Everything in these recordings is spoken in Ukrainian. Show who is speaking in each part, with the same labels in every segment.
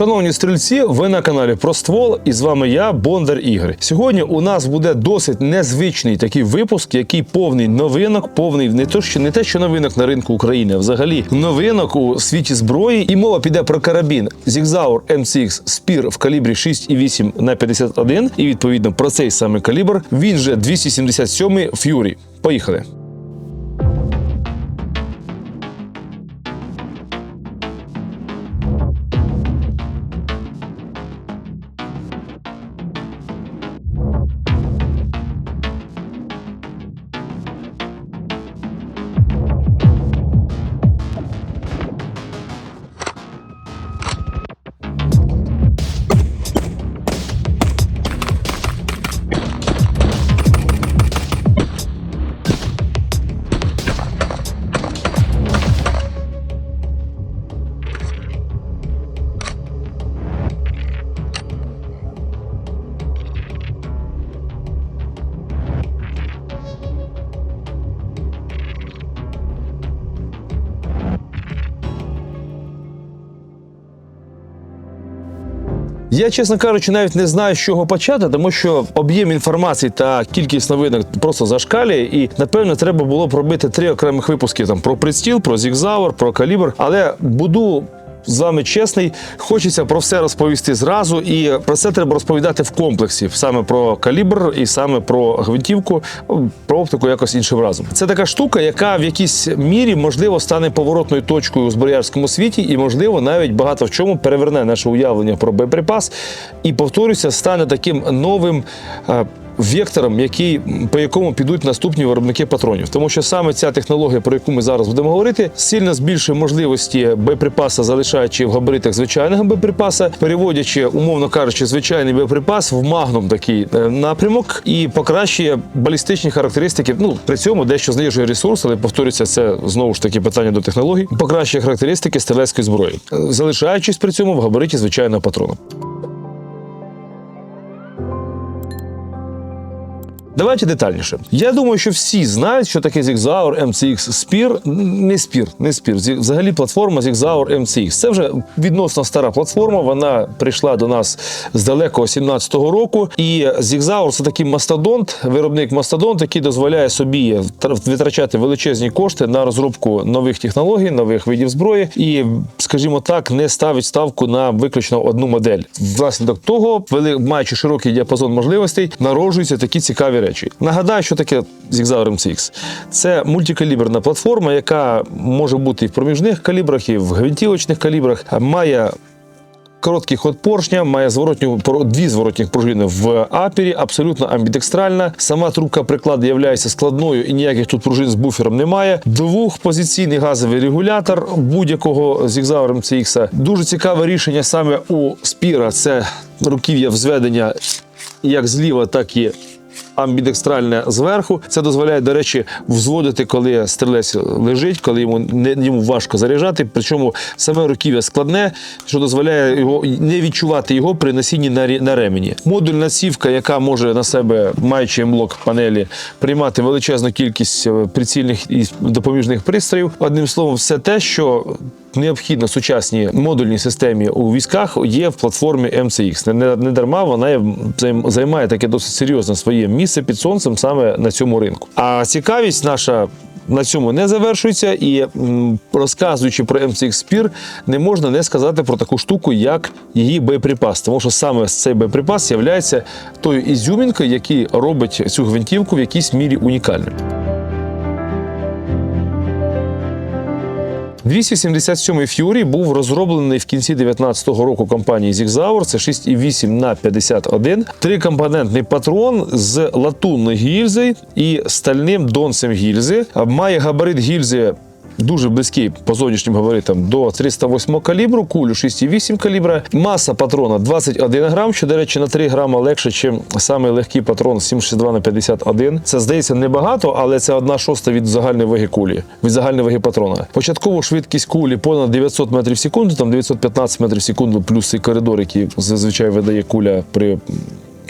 Speaker 1: Шановні стрільці, ви на каналі про ствол, і з вами я, Бондар Ігор. Сьогодні у нас буде досить незвичний такий випуск, який повний новинок, повний не то, що не те, що новинок на ринку України, а взагалі новинок у світі зброї. І мова піде про карабін Zigzauer MCX Spear в калібрі 6,8 на 51 І відповідно про цей самий калібр. Він же 277 Fury. Поїхали. Я, чесно кажучи, навіть не знаю, з чого почати, тому що об'єм інформації та кількість новинок просто зашкалює. І напевно треба було б робити три окремих випуски там про приціл, про зігзавр, про калібр. Але буду. З вами чесний, хочеться про все розповісти зразу, і про це треба розповідати в комплексі, саме про калібр і саме про гвинтівку, про оптику якось іншим разом. Це така штука, яка в якійсь мірі можливо стане поворотною точкою у зброярському світі, і можливо навіть багато в чому переверне наше уявлення про боєприпас. І повторюся, стане таким новим. Вектором, який по якому підуть наступні виробники патронів, тому що саме ця технологія, про яку ми зараз будемо говорити, сильно збільшує можливості боєприпаса, залишаючи в габаритах звичайного боєприпаса, переводячи, умовно кажучи, звичайний боєприпас в магнум такий е, напрямок і покращує балістичні характеристики. Ну при цьому дещо знижує ресурс, але повторюється, це знову ж таки питання до технологій. Покращує характеристики стрілецької зброї, залишаючись при цьому в габариті звичайного патрона. Давайте детальніше. Я думаю, що всі знають, що таке Zigzauer MCX Spear. Не Spear, не Spear. Взагалі платформа Zigzauer MCX. Це вже відносно стара платформа. Вона прийшла до нас з далекого 17-го року. І Zigzauer – це такий мастодонт, виробник мастодонт, який дозволяє собі тр- витрачати величезні кошти на розробку нових технологій, нових видів зброї, і, скажімо так, не ставить ставку на виключно одну модель. Внаслідок того, маючи широкий діапазон можливостей, народжуються такі цікаві речі. Нагадаю, що таке Zigzauer MCX. Це мультикаліберна платформа, яка може бути і в проміжних калібрах, і в гвинтівочних калібрах. Має Короткий ход поршня, має зворотню дві зворотні пружини в апері, абсолютно амбідекстральна. Сама трубка прикладу є складною і ніяких тут пружин з буфером немає. Двохпозиційний газовий регулятор будь-якого Zigzauer MCX. Дуже цікаве рішення саме у спіра. Це руків'я взведення як зліва, так і амбідекстральне зверху. Це дозволяє, до речі, взводити, коли стрілець лежить, коли йому не йому важко заряджати. Причому саме руків'я складне, що дозволяє його не відчувати його при носінні на, на ремені. Модульна сівка, яка може на себе, маючи блок панелі, приймати величезну кількість е, прицільних і допоміжних пристроїв. Одним словом, все те, що необхідно сучасній модульній системі у військах є в платформі MCX. Не, не дарма вона займає таке досить серйозне своє місце під сонцем саме на цьому ринку. А цікавість наша. На цьому не завершується, і розказуючи про MCX Spear, не можна не сказати про таку штуку, як її боєприпас. Тому що саме цей боєприпас є тою ізюмінкою, який робить цю гвинтівку в якійсь мірі унікальною. 277 Fury був розроблений в кінці 19-го року компанією Zigzauer. Це 6,8 на 51. Трикомпонентний патрон з латунною гільзою і стальним донцем гільзи. Має габарит гільзи дуже близький по зовнішнім габаритам до 308 калібру, кулю 6,8 калібра. Маса патрона 21 грам, що, до речі, на 3 грама легше, ніж самий легкий патрон 7,62 на 51. Це здається небагато, але це одна шоста від загальної ваги кулі, від загальної ваги патрона. Початкову швидкість кулі понад 900 метрів в секунду, там 915 метрів в секунду, плюс і коридор, який зазвичай видає куля при,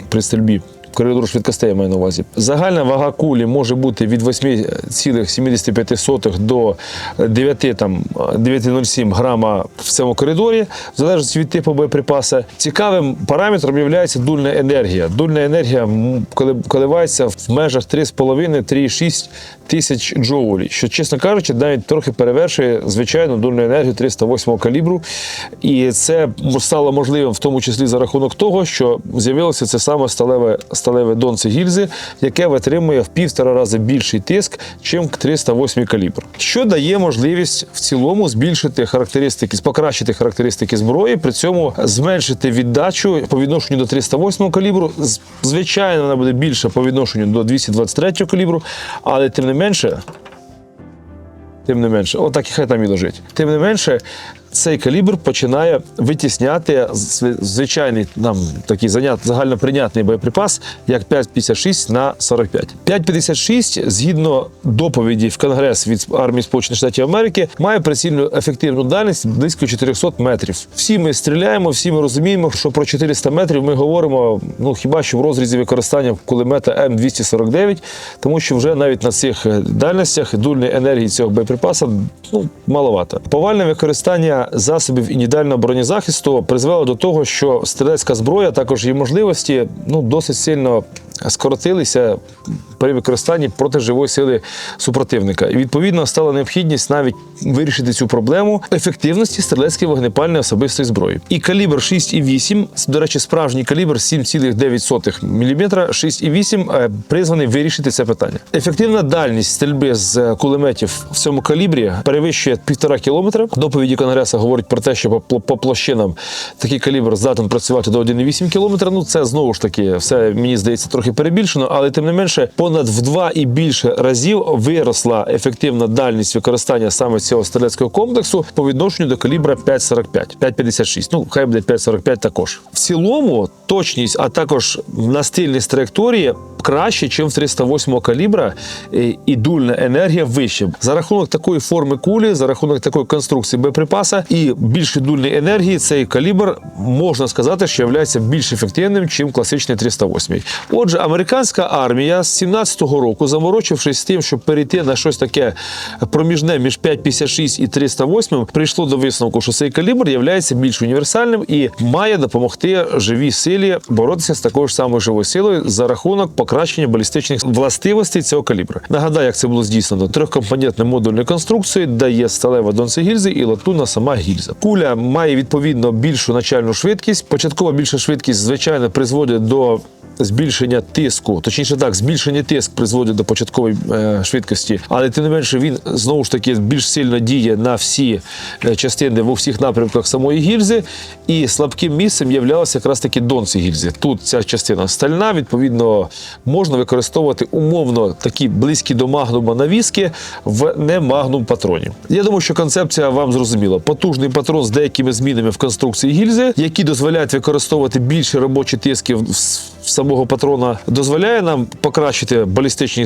Speaker 1: при стрільбі коридору швидкостей я маю на увазі. Загальна вага кулі може бути від 8,75 до 9,07 грама в цьому коридорі, в залежності від типу боєприпаса. Цікавим параметром є дульна енергія. Дульна енергія коливається в межах 3,5-3,6 тисяч джоулі, що, чесно кажучи, навіть трохи перевершує звичайну дульну енергію 308 калібру. І це стало можливим в тому числі за рахунок того, що з'явилося це саме сталеве, сталеве донце гільзи, яке витримує в півтора рази більший тиск, чим 308 калібр. Що дає можливість в цілому збільшити характеристики, покращити характеристики зброї, при цьому зменшити віддачу по відношенню до 308 калібру. Звичайно, вона буде більша по відношенню до 223 калібру, але тим не менше, Тим не менше, отак і хай там і лежить. Тим не менше, цей калібр починає витісняти звичайний нам такий занят, загальноприйнятний боєприпас, як 5,56 на 45. 5,56, згідно доповіді в Конгрес від армії Сполучених Штатів Америки, має прицільну ефективну дальність близько 400 метрів. Всі ми стріляємо, всі ми розуміємо, що про 400 метрів ми говоримо ну хіба що в розрізі використання кулемета М249, тому що вже навіть на цих е, дальностях дульної енергії цього боєприпаса ну, маловато. Повальне використання засобів індивідуального бронезахисту призвело до того, що стрілецька зброя також її можливості ну, досить сильно скоротилися при використанні проти живої сили супротивника. І відповідно стала необхідність навіть вирішити цю проблему ефективності стрілецької вогнепальної особистої зброї. І калібр 6,8, до речі, справжній калібр 7,9 мм, 6,8 е, призваний вирішити це питання. Ефективна дальність стрільби з е, кулеметів в цьому калібрі перевищує півтора кілометра. Доповіді Конгреса говорить про те, що по, пл- по площинам такий калібр здатен працювати до 1,8 кілометра. Ну це знову ж таки все мені здається трохи перебільшено, але тим не менше, понад в два і більше разів виросла ефективна дальність використання саме цього стрілецького комплексу по відношенню до калібра 5,45, 5,56. Ну хай буде 5,45 також. В цілому точність, а також настильність траєкторії краще, ніж в 308 калібра, і- дульна енергія вища. За рахунок такої форми кулі, за рахунок такої конструкції боєприпаса і більшої дульної енергії, цей калібр можна сказати, що є більш ефективним, ніж класичний 308. Отже, американська армія з 17-го року, заморочившись з тим, щоб перейти на щось таке проміжне між 5,56 і 308, прийшло до висновку, що цей калібр є більш універсальним і має допомогти живій силі боротися з такою ж самою живою силою за рахунок покращення балістичних властивостей цього калібра. Нагадаю, як це було здійснено трьохкомпонентною модульною конструкцією, де є сталева донце гільзи і латунна сама гільза. Куля має відповідно більшу начальну швидкість. Початкова більша швидкість, звичайно, призводить до збільшення тиску, точніше так, збільшення тиск призводить до початкової е, швидкості, але тим не менше він знову ж таки більш сильно діє на всі е, частини в усіх напрямках самої гільзи, і слабким місцем являлося якраз таки донці гільзи. Тут ця частина стальна, відповідно, можна використовувати умовно такі близькі до магнума навіски в не магнум патроні. Я думаю, що концепція вам зрозуміла. Потужний патрон з деякими змінами в конструкції гільзи, які дозволяють використовувати більше робочі тиски в в самого патрона, дозволяє нам покращити балістичні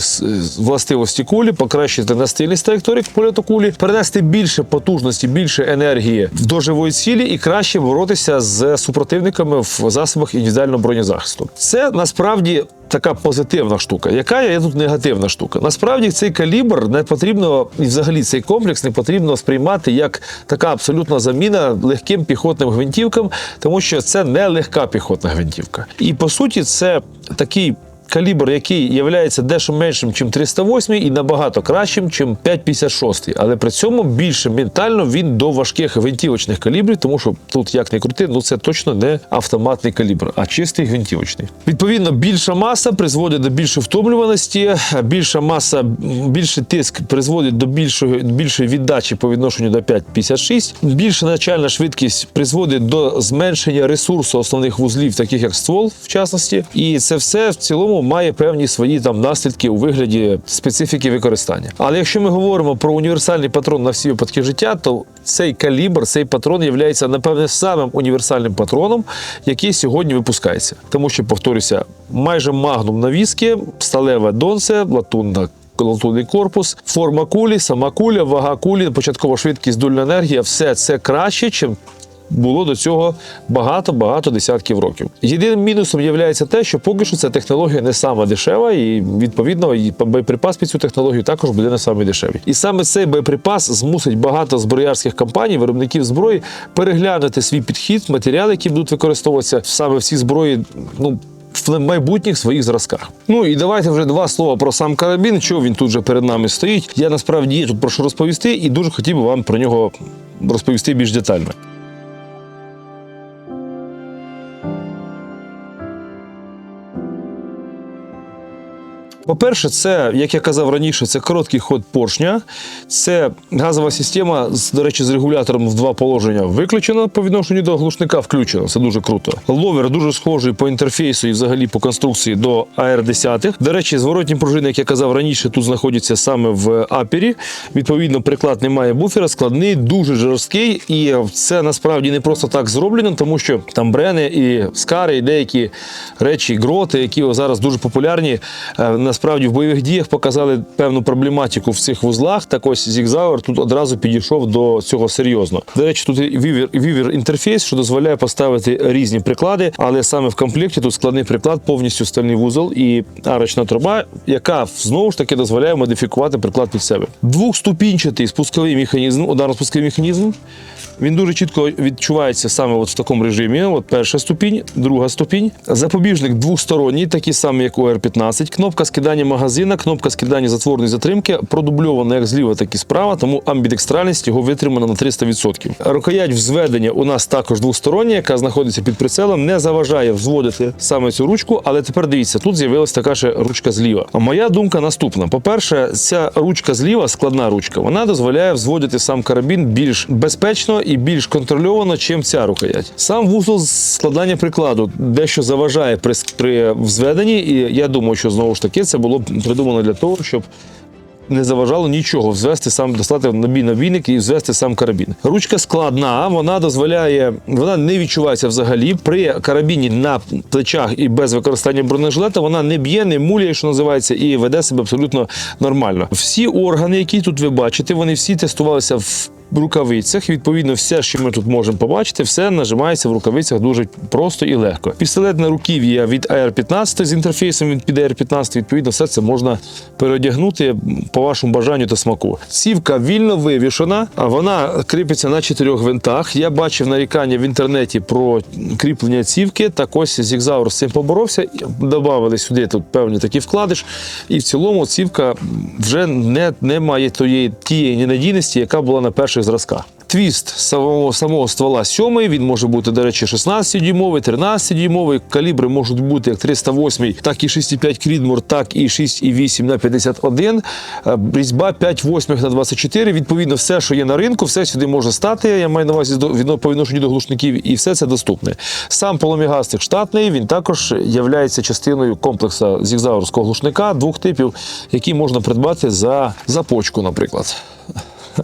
Speaker 1: властивості кулі, покращити настильність траєкторії польоту кулі, перенести більше потужності, більше енергії до живої цілі і краще боротися з супротивниками в засобах індивідуального бронезахисту. Це насправді. Така позитивна штука. Яка є тут негативна штука? Насправді цей калібр не потрібно, і взагалі цей комплекс не потрібно сприймати як така абсолютна заміна легким піхотним гвинтівкам, тому що це не легка піхотна гвинтівка. І по суті, це такий. Калібр, який є дещо меншим, ніж 308 і набагато кращим, ніж 5,56. Але при цьому більше ментально він до важких гвинтівочних калібрів, тому що тут як не крути, ну це точно не автоматний калібр, а чистий гвинтівочний. Відповідно, більша маса призводить до більшої втомлюваності, більша маса, більший тиск призводить до більшої, більшої віддачі по відношенню до 5,56. Більша начальна швидкість призводить до зменшення ресурсу основних вузлів, таких як ствол, в частності. І це все в цілому має певні свої там наслідки у вигляді специфіки використання. Але якщо ми говоримо про універсальний патрон на всі випадки життя, то цей калібр, цей патрон є, напевне, самим універсальним патроном, який сьогодні випускається. Тому що, повторюся, майже магнум навіски, сталеве донце, латунна латунний корпус, форма кулі, сама куля, вага кулі, початкова швидкість, дульна енергія все це краще, ніж було до цього багато-багато десятків років. Єдиним мінусом є те, що поки що ця технологія не сама дешева, і відповідно і боєприпас під цю технологію також буде не самий дешевий. І саме цей боєприпас змусить багато зброярських компаній, виробників зброї переглянути свій підхід, матеріали, які будуть використовуватися саме в цій зброї. Ну в майбутніх своїх зразках. Ну і давайте вже два слова про сам карабін. Що він тут вже перед нами стоїть. Я насправді є тут про що розповісти, і дуже хотів би вам про нього розповісти більш детально. По-перше, це, як я казав раніше, це короткий ход поршня, це газова система, до речі, з регулятором в два положення виключена по відношенню до глушника включена. Це дуже круто. Ловер дуже схожий по інтерфейсу і взагалі по конструкції до AR-10. До речі, зворотні пружини, як я казав раніше, тут знаходяться саме в апері. Відповідно, приклад не має буфера, складний, дуже жорсткий, і це насправді не просто так зроблено, тому що там брени і скари, і деякі речі, гроти, які зараз дуже популярні. е, Насправді в бойових діях показали певну проблематику в цих вузлах. Так ось Зігзауер тут одразу підійшов до цього серйозно. До речі, тут вівер, вівер інтерфейс, що дозволяє поставити різні приклади, але саме в комплекті тут складний приклад, повністю стальний вузол і арочна труба, яка знову ж таки дозволяє модифікувати приклад під себе. Двохступінчатий спусковий механізм, ударно-спусковий механізм. Він дуже чітко відчувається саме от в такому режимі. От перша ступінь, друга ступінь. Запобіжник двосторонній, такий самий, як у R15. Кнопка скидання магазина, кнопка скидання затворної затримки, продубльована як зліва, так і справа, тому амбідекстральність його витримана на 300%. Рукоять взведення у нас також двостороння, яка знаходиться під прицелом, не заважає взводити саме цю ручку. Але тепер дивіться, тут з'явилася така ще ручка зліва. А моя думка наступна: по-перше, ця ручка зліва, складна ручка, вона дозволяє взводити сам карабін більш безпечно і більш контрольовано, чим ця рукоять. Сам вузол складання прикладу дещо заважає при, при взведенні, і я думаю, що знову ж таки це було придумано для того, щоб. Не заважало нічого взвести сам достати набій набійник і взвести сам карабін. Ручка складна, вона дозволяє, вона не відчувається взагалі. При карабіні на плечах і без використання бронежилета вона не б'є, не муляє, що називається, і веде себе абсолютно нормально. Всі органи, які тут ви бачите, вони всі тестувалися в рукавицях. Відповідно, все, що ми тут можемо побачити, все нажимається в рукавицях дуже просто і легко. Пістолетне руків'я від AR-15 з інтерфейсом від під AR-15, відповідно, все це можна переодягнути по вашому бажанню та смаку. Цівка вільно вивішена, а вона кріпиться на чотирьох винтах. Я бачив нарікання в інтернеті про кріплення цівки. Так ось Зігзаур з цим поборовся. Добавили сюди тут певні такі вкладиш. І в цілому цівка вже не, не має тієї, тієї ненадійності, яка була на перших зразках. Твіст самого, самого ствола 7, він може бути, до речі, 16-дюймовий, 13-дюймовий. Калібри можуть бути як 308, так і 6,5 Крідмур, так і 6,8 на 51. Е, Різьба 5 восьмих на 24. Відповідно, все, що є на ринку, все сюди може стати. Я маю на увазі по відношенню до глушників, і все це доступне. Сам полум'ягастик штатний, він також є частиною комплексу зігзаурського глушника двох типів, які можна придбати за, за почку, наприклад.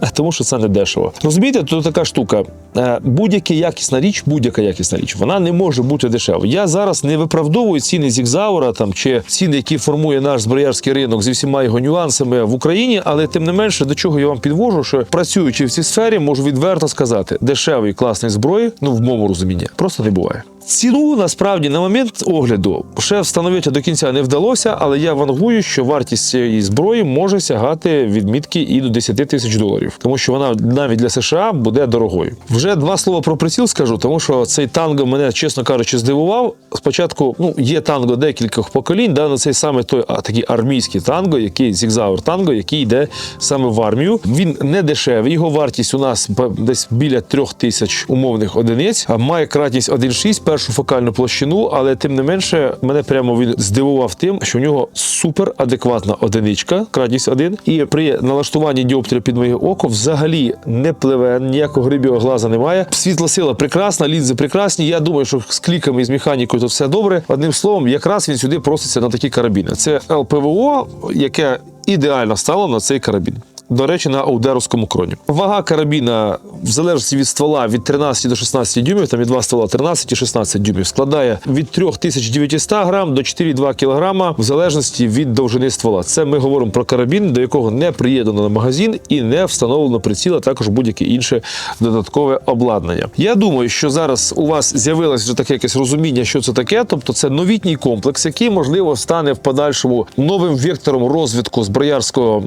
Speaker 1: Тому що це не дешево. Розумієте, тут така штука. Е, Будь-яка якісна річ, будь-яка якісна річ, вона не може бути дешевою. Я зараз не виправдовую ціни Зігзаура там чи ціни, які формує наш зброярський ринок зі всіма його нюансами в Україні, але тим не менше, до чого я вам підвожу, що працюючи в цій сфері, можу відверто сказати, дешевої класної зброї, ну в моєму розумінні, просто не буває. Ціну насправді на момент огляду ще встановити до кінця не вдалося, але я вангую, що вартість цієї зброї може сягати відмітки і до 10 тисяч доларів, тому що вона навіть для США буде дорогою. Вже два слова про приціл скажу, тому що цей танго мене, чесно кажучи, здивував. Спочатку ну є танго декількох поколінь, да, на цей саме той а, такий армійський танго, який зігзаур танго, який йде саме в армію. Він не дешевий. Його вартість у нас десь біля трьох тисяч умовних одиниць. А має кратність 1,6, першу фокальну площину, але тим не менше мене прямо він здивував тим, що в нього супер адекватна одиничка, кратність 1. І при налаштуванні діоптрія під моє око взагалі не пливе, ніякого рибього глаза немає. Світла сила прекрасна, лінзи прекрасні. Я думаю, що з кліками і з механікою тут все добре. Одним словом, якраз він сюди проситься на такі карабіни. Це ЛПВО, яке ідеально стало на цей карабін. До речі, на аудеровському кроні. Вага карабіна, в залежності від ствола, від 13 до 16 дюймів, там від два ствола 13 і 16 дюймів, складає від 3900 грам до 4,2 кг, в залежності від довжини ствола. Це ми говоримо про карабін, до якого не приєднано на магазин і не встановлено приціл, а також будь-яке інше додаткове обладнання. Я думаю, що зараз у вас з'явилось вже таке якесь розуміння, що це таке. Тобто, це новітній комплекс, який можливо стане в подальшому новим вектором розвитку зброярського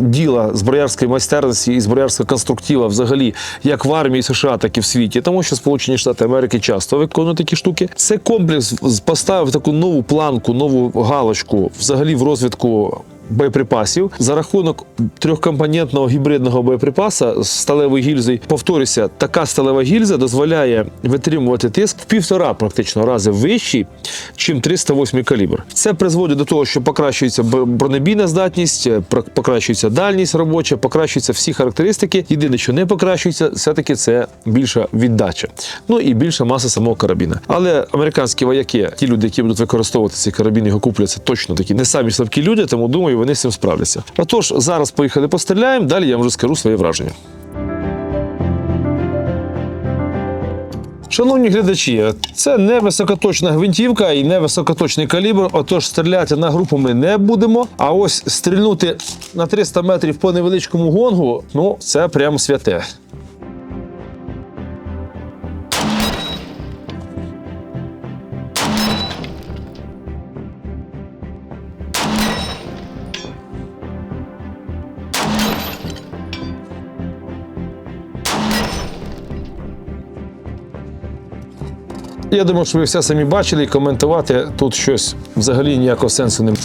Speaker 1: діла, зброярської майстерності і зброярського конструктива, взагалі, як в армії США, так і в світі, тому що Сполучені Штати Америки часто виконують такі штуки. Це комплекс поставив таку нову планку, нову галочку взагалі в розвитку. Боєприпасів за рахунок трьохкомпонентного гібридного боєприпаса з сталевою гільзою. Повторюся, така сталева гільза дозволяє витримувати тиск в півтора практично рази вищий, чим 308 калібр. Це призводить до того, що покращується бронебійна здатність, е, покращується дальність робоча, покращуються всі характеристики. Єдине, що не покращується, все-таки це більша віддача. Ну і більша маса самого карабіна. Але американські вояки, ті люди, які будуть використовувати цей карабін, його куплять, це точно такі не самі слабкі люди, тому думаю, вони з цим справляться. Отож, зараз поїхали постріляємо. Далі я вже скажу своє враження. Шановні глядачі, це не високоточна гвинтівка і не високоточний калібр. Отож, стріляти на групу ми не будемо. А ось стрільнути на 300 метрів по невеличкому гонгу ну це прямо святе. Я думаю, що ви все самі бачили і коментувати тут щось взагалі ніякого сенсу немає.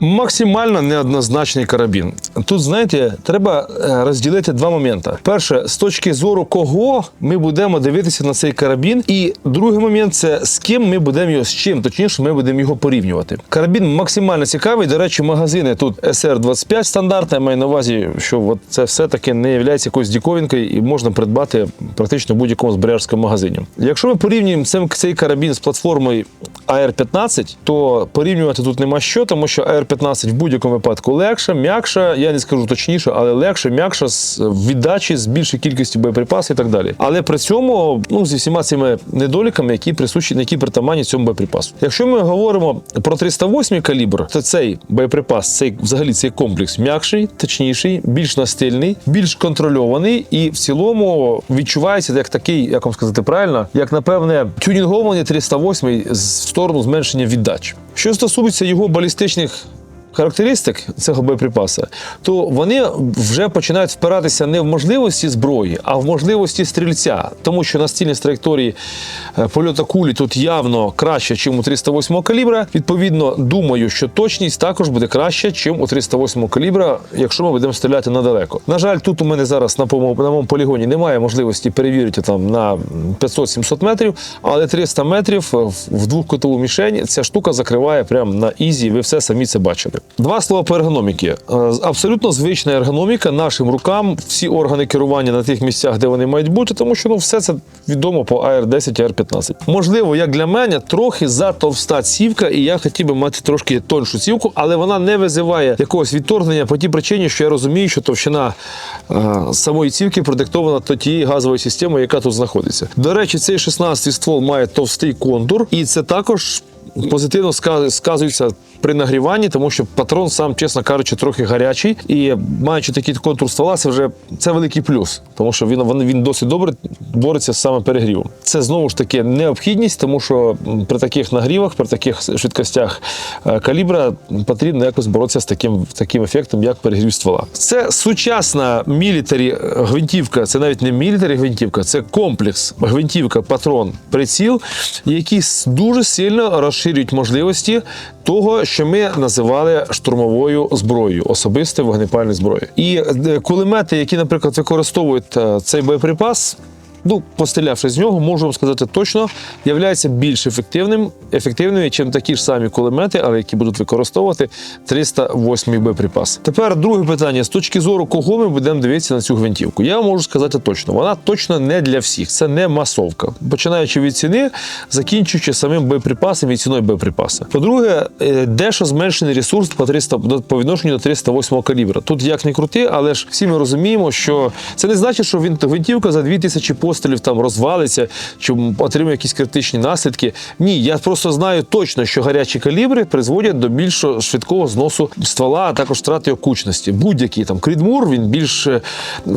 Speaker 1: Максимально неоднозначний карабін. Тут, знаєте, треба е, розділити два моменти. Перше, з точки зору кого ми будемо дивитися на цей карабін, і другий момент це з ким ми будемо його з чим, точніше, ми будемо його порівнювати. Карабін максимально цікавий. До речі, магазини тут SR25 стандартна. Я маю на увазі, що от це все таки не є якоюсь діковинкою і можна придбати практично в будь-якому збережському магазині. Якщо ми порівнюємо цей карабін з платформою AR-15, то порівнювати тут нема що, тому що AR-15 в будь-якому випадку легше, м'якша, я не скажу точніше, але легше, м'якша з віддачі з більшою кількістю боєприпасів і так далі. Але при цьому ну, зі всіма цими недоліками, які присущі, які притаманні цьому боєприпасу. Якщо ми говоримо про 308 калібр, то цей боєприпас, цей взагалі цей комплекс м'якший, точніший, більш настильний, більш контрольований і в цілому відчувається як такий, як вам сказати правильно, як напевне тюнінгований 308 з- сторону зменшення віддач. Що стосується його балістичних характеристик цього боєприпаса, то вони вже починають впиратися не в можливості зброї, а в можливості стрільця, тому що настільність траєкторії е, польоту кулі тут явно краще, ніж у 308 калібра. Відповідно, думаю, що точність також буде краще, ніж у 308 калібра, якщо ми будемо стріляти надалеко. На жаль, тут у мене зараз на моєму, полігоні немає можливості перевірити там на 500-700 метрів, але 300 метрів е, в- двохкутову мішень ця штука закриває прямо на ізі. Ви все самі це бачили. Два слова по ергономіки. Е, Абсолютно звична ергономіка нашим рукам, всі органи керування на тих місцях, де вони мають бути, тому що ну все це відомо по AR-10 і AR-15. Можливо, як для мене, трохи затовста цівка, і я хотів би мати трошки тоншу цівку, але вона не визиває якогось відторгнення по тій причині, що я розумію, що товщина е, самої цівки продиктована то тією газовою системою, яка тут знаходиться. До речі, цей 16-й ствол має товстий контур, і це також позитивно сказується при нагріванні, тому що патрон сам, чесно кажучи, трохи гарячий. І маючи такий контур ствола, це вже це великий плюс, тому що він, він, досить добре бореться з саме перегрівом. Це знову ж таки необхідність, тому що при таких нагрівах, при таких швидкостях е, калібра потрібно якось боротися з таким, таким ефектом, як перегрів ствола. Це сучасна мілітарі гвинтівка, це навіть не мілітарі гвинтівка, це комплекс гвинтівка, патрон, приціл, які дуже сильно розширюють можливості того, що ми називали штурмовою зброєю, особистою вогнепальною зброєю. І е, кулемети, які, наприклад, використовують е, цей боєприпас. Ну, пострілявши з нього, можу вам сказати точно, являється більш ефективним, ефективними, ніж такі ж самі кулемети, але які будуть використовувати 308 боєприпас. Тепер друге питання: з точки зору, кого ми будемо дивитися на цю гвинтівку. Я можу сказати точно, вона точно не для всіх. Це не масовка. Починаючи від ціни, закінчуючи самим боєприпасом і ціною боєприпаса. По-друге, е, дещо зменшений ресурс по 300, до- по відношенню до 308 калібра. Тут як не крути, але ж всі ми розуміємо, що це не значить, що він гвинтівка за 2000 пострілів там розвалиться чи отримує якісь критичні наслідки. Ні, я просто знаю точно, що гарячі калібри призводять до більш швидкого зносу ствола, а також втрати окучності. Будь-який там крідмур, він більш е,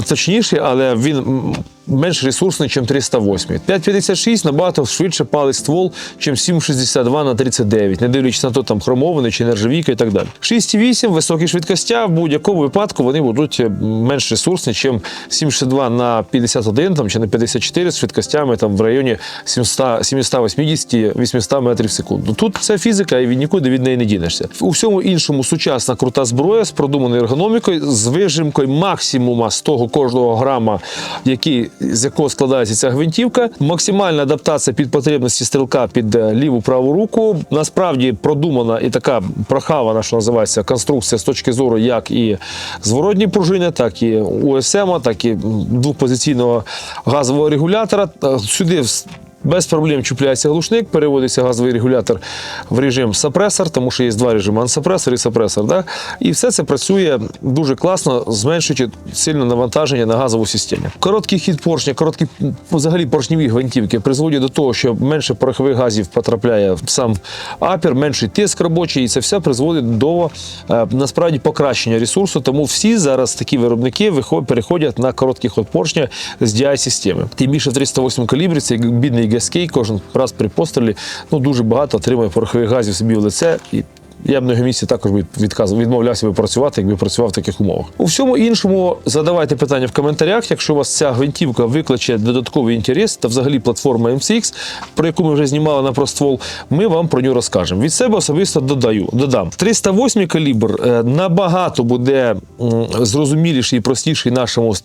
Speaker 1: точніший, але він менш ресурсний, ніж 308. 5,56 набагато швидше палить ствол, ніж 7,62 на 39, не дивлячись на то, там хромований чи нержавійка і так далі. 6,8 високі швидкостя в будь-якому випадку вони будуть е, менш ресурсні, ніж 7,62 на 51 там, чи на 54 з швидкостями там, в районі 780-800 метрів в секунду. Тут це фізика, і від нікуди від неї не дінешся. У всьому іншому сучасна крута зброя з продуманою ергономікою, з вижимкою максимума з того кожного грама, який, з якого складається ця гвинтівка. Максимальна адаптація під потребності стрілка під е, ліву праву руку. Насправді продумана і така прохавана, що називається конструкція з точки зору як і зворотні пружини, так і УСМ, так і двопозиційного газового регулятора. Е, Сюди без проблем чіпляється глушник, переводиться газовий регулятор в режим сапресор, тому що є два режими ансапресор і сапресор. Да? І все це працює дуже класно, зменшуючи сильне навантаження на газову систему. Короткий хід поршня, короткі взагалі поршневі гвинтівки призводять до того, що менше порохових газів потрапляє в сам апер, менший тиск робочий, і це все призводить до е, насправді покращення ресурсу. Тому всі зараз такі виробники переходять на короткий ход поршня з DI-системи. Тим більше в 308 калібрі цей бідний Гаскей кожен раз при пострілі ну дуже багато отримує порохових газів собі в лице і. Я б на його місці також би відказував, відмовлявся би працювати, якби працював в таких умовах. У всьому іншому задавайте питання в коментарях. Якщо у вас ця гвинтівка викличе додатковий інтерес та взагалі платформа MCX, про яку ми вже знімали на проствол, ми вам про нього розкажемо. Від себе особисто додаю, додам. 308 калібр е, набагато буде зрозуміліший і простіший нашому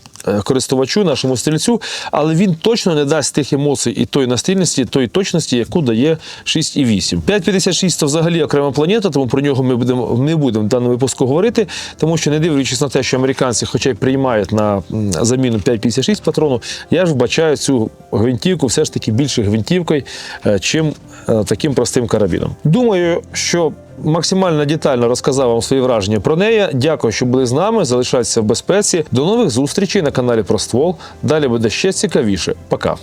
Speaker 1: користувачу, нашому стрільцю, але він точно не дасть тих емоцій і тої настильності, тої точності, яку дає 6,8. 5,56 це взагалі окрема планета, тому про нього ми будемо не будемо в даному випуску говорити, тому що не дивлячись на те, що американці, хоча й приймають на заміну 5,56 патрону, я ж вбачаю цю гвинтівку все ж таки більше гвинтівкою, е, чим е, таким простим карабіном. Думаю, що максимально детально розказав вам свої враження про неї. Дякую, що були з нами. Залишайтеся в безпеці. До нових зустрічей на каналі Проствол. Далі буде ще цікавіше. Пока.